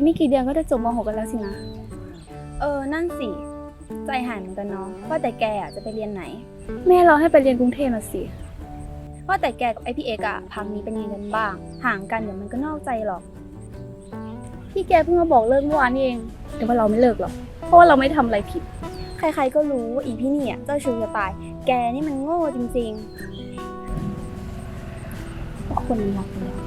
กไม่กี่เดือนก็จะจบม .6 กันแล้วสินะ เออ นั่นสิ ใจหายเหมือนกันเนาะว่าแต่แกอะจะไปเรียนไหน แม่เราให้ไปเรียนกรุงเทพมาสิ ว่าแต่แกกับไอพี่เอกอะพักนี้เป็นยังไงกันบ้าง ห่างกันเดี๋ยวมันก็นอกใจหรอก พี่แกเพิ่งมาบอกเลิกเมื่อวานนี่เองแต่ว่าเราไม่เลิกหรอก เพราะว่าเราไม่ทำอะไรผิด ใครๆก็รู้ว่าอีพี่นี่อะเจ้าชู้จะตาย แกนี่มันโง่จริงๆว่าคนมันรักกันแล้ว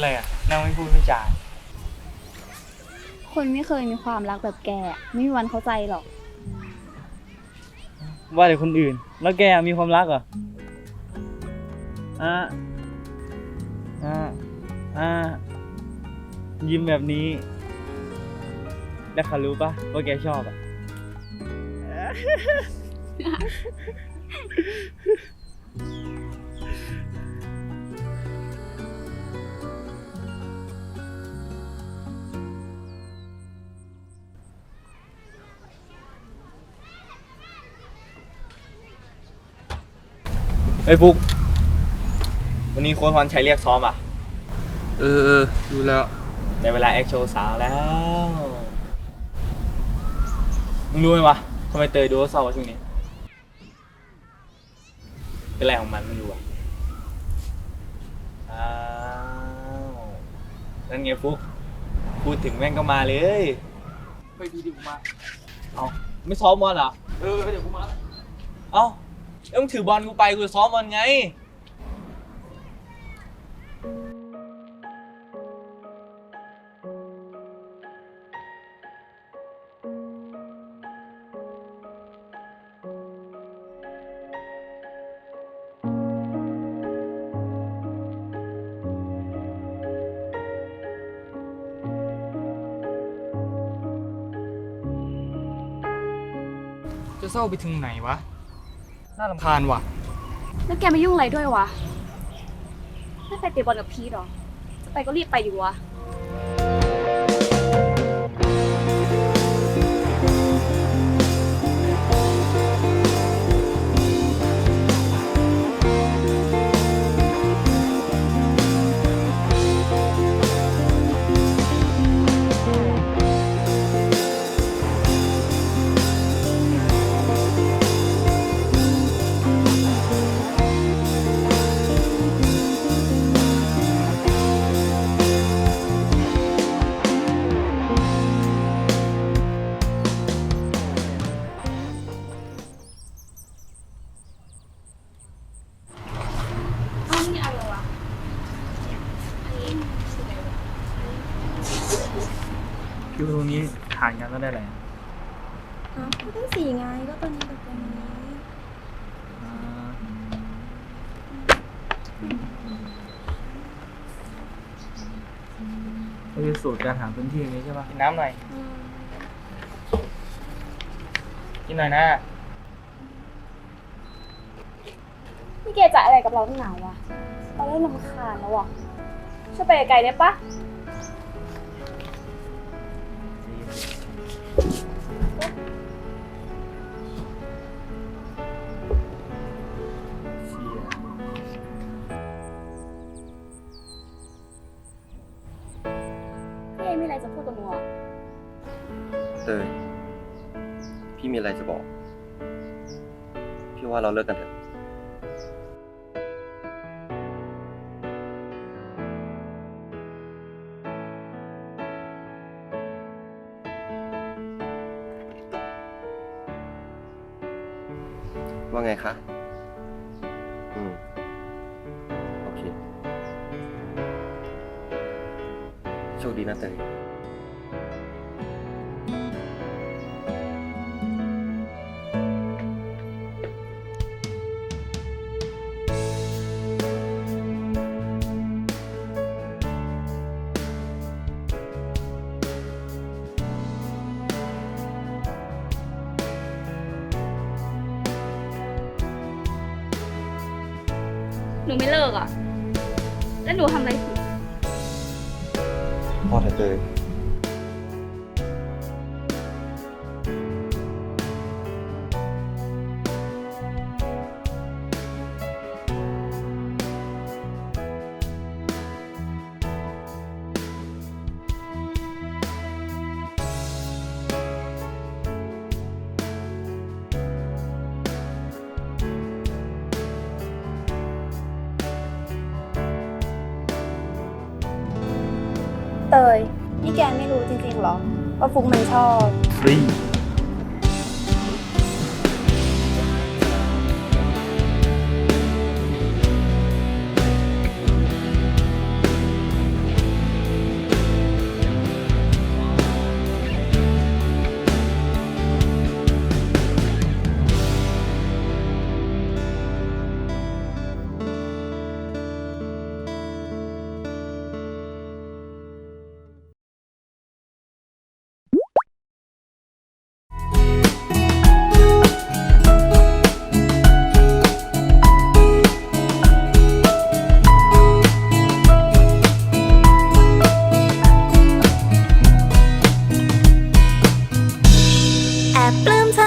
เป็นไรอะนั่งไม่พูดไม่จาคนไม่เคยมีความรักแบบแกอะไม่มีวันเข้าใจหรอก ว่าแต่คนอื่น แล้วแกมีความรักเหรออ่าอ่าอ่ายิ้มแบบนี้ แล้วเขารู้ปะว่าแกชอบอะ เฮ้ยฟุก วันนี้โค้ชพรชัยเรียกซ้อมอะ เออเออดูแล้วในเวลาแอคโชว์สาวแล้ว มึงรู้ไหมวะทำไมเตยดูเศร้าวะช่วงนี้ เป็นไรของมันไม่รู้อะอ้าวนั่นไงฟุก พูดถึงแม่งก็มาเลย ไปดีดีกูมา เอาไม่ซ้อมบอลเหรอ เออเดี๋ยวกูมา เอ้า แล้วมึงถือบอลกูไปกูซ้อมบอลไง จะเศร้าไปถึงไหนวะ น่าลำคาญว่ะ แล้วแกไม่ยุ่งอะไรด้วยวะ ไม่ไปเตะบอลกับพีทหรอ จะไปก็รีบไปอยู่วะ งนี้ห่างกันก็ได้แหละอ้าวก็ได้สี่ไงก็ตัวนี้กับตัวนี้ก็คือสูตรการหาพื้นที่นี้ใช่ปะกินน้ำหน่อย อืมกินหน่อยนะนี่แกจะอะไรกับเราตั้งหนาวะเราเริ่มรำคาญแล้วอะช่วยไปไกลๆได้ปะ เตยพี่มีอะไรจะบอก พี่ว่าเราเลิกกันเถอะว่าไงคะ อืม โอเค โชคดีนะเตย นูไม่เลิกอะ แล้วหนูทำอะไรผิด พ่อเธอเจอ เตยนี่แกไม่รู้จริงๆหรอ ว่าฟุกมันชอบ เฮ้ย ปลื้ม